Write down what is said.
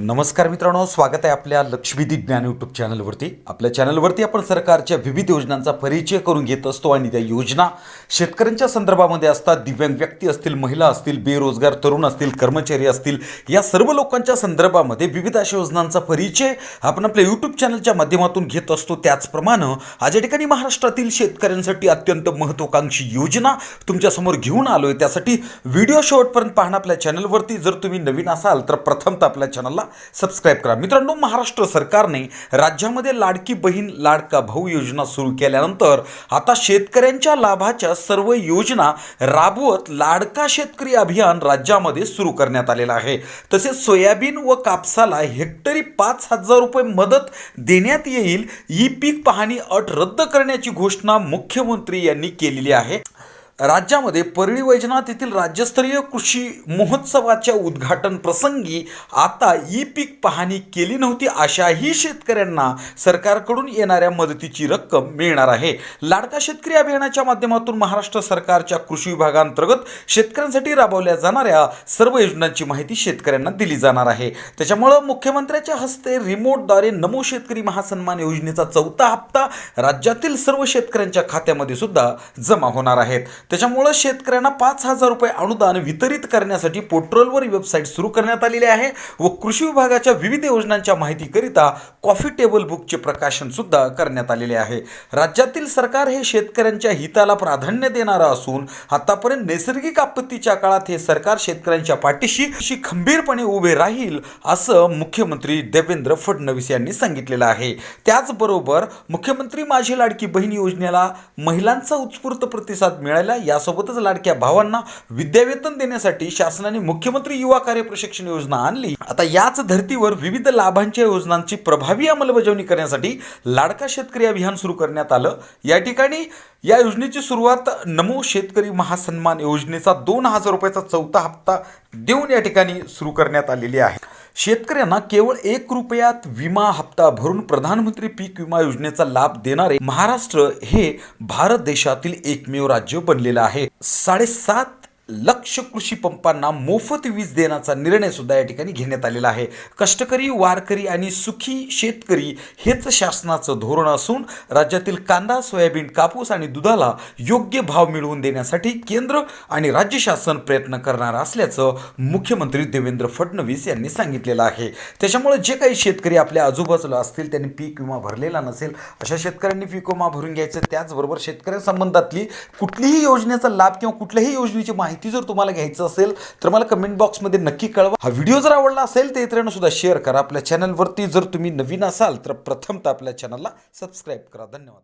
नमस्कार मित्रांनो स्वागत आहे आपल्या लक्ष्मीदी ज्ञान यूट्यूब चॅनलवरती. आपल्या चॅनलवरती आपण सरकारच्या विविध योजनांचा परिचय करून घेत असतो आणि त्या योजना शेतकऱ्यांच्या संदर्भामध्ये असतात. दिव्यांग व्यक्ती असतील महिला असतील बेरोजगार तरुण असतील कर्मचारी असतील या सर्व लोकांच्या संदर्भामध्ये विविध अशा योजनांचा परिचय आपण आपल्या यूट्यूब चॅनलच्या माध्यमातून घेत असतो. त्याचप्रमाणे आज या ठिकाणी महाराष्ट्रातील शेतकऱ्यांसाठी अत्यंत महत्त्वाकांक्षी योजना तुमच्यासमोर घेऊन आलो आहे त्यासाठी व्हिडिओ शेवटपर्यंत पाहणं आपल्या चॅनलवरती. जर तुम्ही नवीन असाल तर प्रथमतः आपल्या चॅनलला सबस्क्राईब करा. मित्रांनो महाराष्ट्र सरकारने राज्यामध्ये लाडकी बहीण लाडका भाऊ योजना सुरू केल्यानंतर आता शेतकऱ्यांच्या लाभाच्या सर्व योजना राबवत लाडका शेतकरी अभियान राज्यामध्ये सुरू करण्यात आलेलं आहे. तसेच सोयाबीन व कापसाला हेक्टरी पाच हजार रुपये मदत देण्यात येईल ई पीक पाहणी अट रद्द करण्याची घोषणा मुख्यमंत्री यांनी केलेली आहे. राज्यामध्ये परळी वैजनाथ येथील राज्यस्तरीय कृषी महोत्सवाच्या उद्घाटन प्रसंगी आता ई पीक पाहणी केली नव्हती अशाही शेतकऱ्यांना सरकारकडून येणाऱ्या मदतीची रक्कम मिळणार आहे. लाडका शेतकरी अभियानाच्या माध्यमातून महाराष्ट्र सरकारच्या कृषी विभागांतर्गत शेतकऱ्यांसाठी राबवल्या जाणाऱ्या सर्व योजनांची माहिती शेतकऱ्यांना दिली जाणार आहे. त्याच्यामुळं मुख्यमंत्र्याच्या हस्ते रिमोटद्वारे नमो शेतकरी महासन्मान योजनेचा चौथा हप्ता राज्यातील सर्व शेतकऱ्यांच्या खात्यामध्ये सुद्धा जमा होणार आहेत त्याच्यामुळं शेतकऱ्यांना पाच हजार रुपये अनुदान वितरित करण्यासाठी पोर्टलवर वेबसाईट सुरू करण्यात आलेली आहे व कृषी विभागाच्या विविध योजनांच्या माहितीकरिता कॉफी टेबल बुकचे प्रकाशन सुद्धा करण्यात आलेले आहे. राज्यातील सरकार हे शेतकऱ्यांच्या हिताला प्राधान्य देणारं असून आतापर्यंत नैसर्गिक आपत्तीच्या काळात हे सरकार शेतकऱ्यांच्या पाठीशी अशी खंबीरपणे उभे राहील असं मुख्यमंत्री देवेंद्र फडणवीस यांनी सांगितलेलं आहे. त्याचबरोबर मुख्यमंत्री माझी लाडकी बहीण योजनेला महिलांचा उत्स्फूर्त प्रतिसाद मिळाला यासोबतच लाडक्या भावांना विद्यावेतन देण्यासाठी शासनाने मुख्यमंत्री युवा कार्य प्रशिक्षण योजना आणली. आता याच धर्तीवर विविध लाभांच्या योजनांची प्रभावी अंमलबजावणी करण्यासाठी लाडका शेतकरी अभियान सुरू करण्यात आलं. या ठिकाणी या योजनेची सुरुवात नमो शेतकरी महासन्मान योजनेचा दोन हजार रुपयाचा चौथा हप्ता देऊन या ठिकाणी सुरू करण्यात आलेली आहे. शेतकऱ्यांना केवळ एक रुपयात विमा हप्ता भरून प्रधानमंत्री पीक विमा योजनेचा लाभ देणारे महाराष्ट्र हे भारत देशातील एकमेव राज्य बनलेलं आहे. साडेसात लक्ष कृषी पंपांना मोफत वीज देण्याचा निर्णय सुद्धा या ठिकाणी घेण्यात आलेला आहे. कष्टकरी वारकरी आणि सुखी शेतकरी हेच शासनाचं धोरण असून राज्यातील कांदा सोयाबीन कापूस आणि दुधाला योग्य भाव मिळवून देण्यासाठी केंद्र आणि राज्य शासन प्रयत्न करणार असल्याचं मुख्यमंत्री देवेंद्र फडणवीस यांनी सांगितलेलं आहे. त्याच्यामुळे जे काही शेतकरी आपल्या आजूबाजूला असतील त्यांनी पीक विमा भरलेला नसेल अशा शेतकऱ्यांनी पीक विमा भरून घ्यायचं त्याचबरोबर शेतकऱ्यांसंबंधातली कुठलीही योजनेचा लाभ किंवा कुठल्याही योजनेची माहिती माहिती जर तुम्हाला घ्यायचं असेल तर मला कमेंट बॉक्समध्ये नक्की कळवा. हा व्हिडिओ जर आवडला असेल तर इतरांना सुद्धा शेअर करा. आपल्या चॅनलवरती जर तुम्ही नवीन असाल तर प्रथमतः आपल्या चॅनलला सबस्क्राईब करा. धन्यवाद.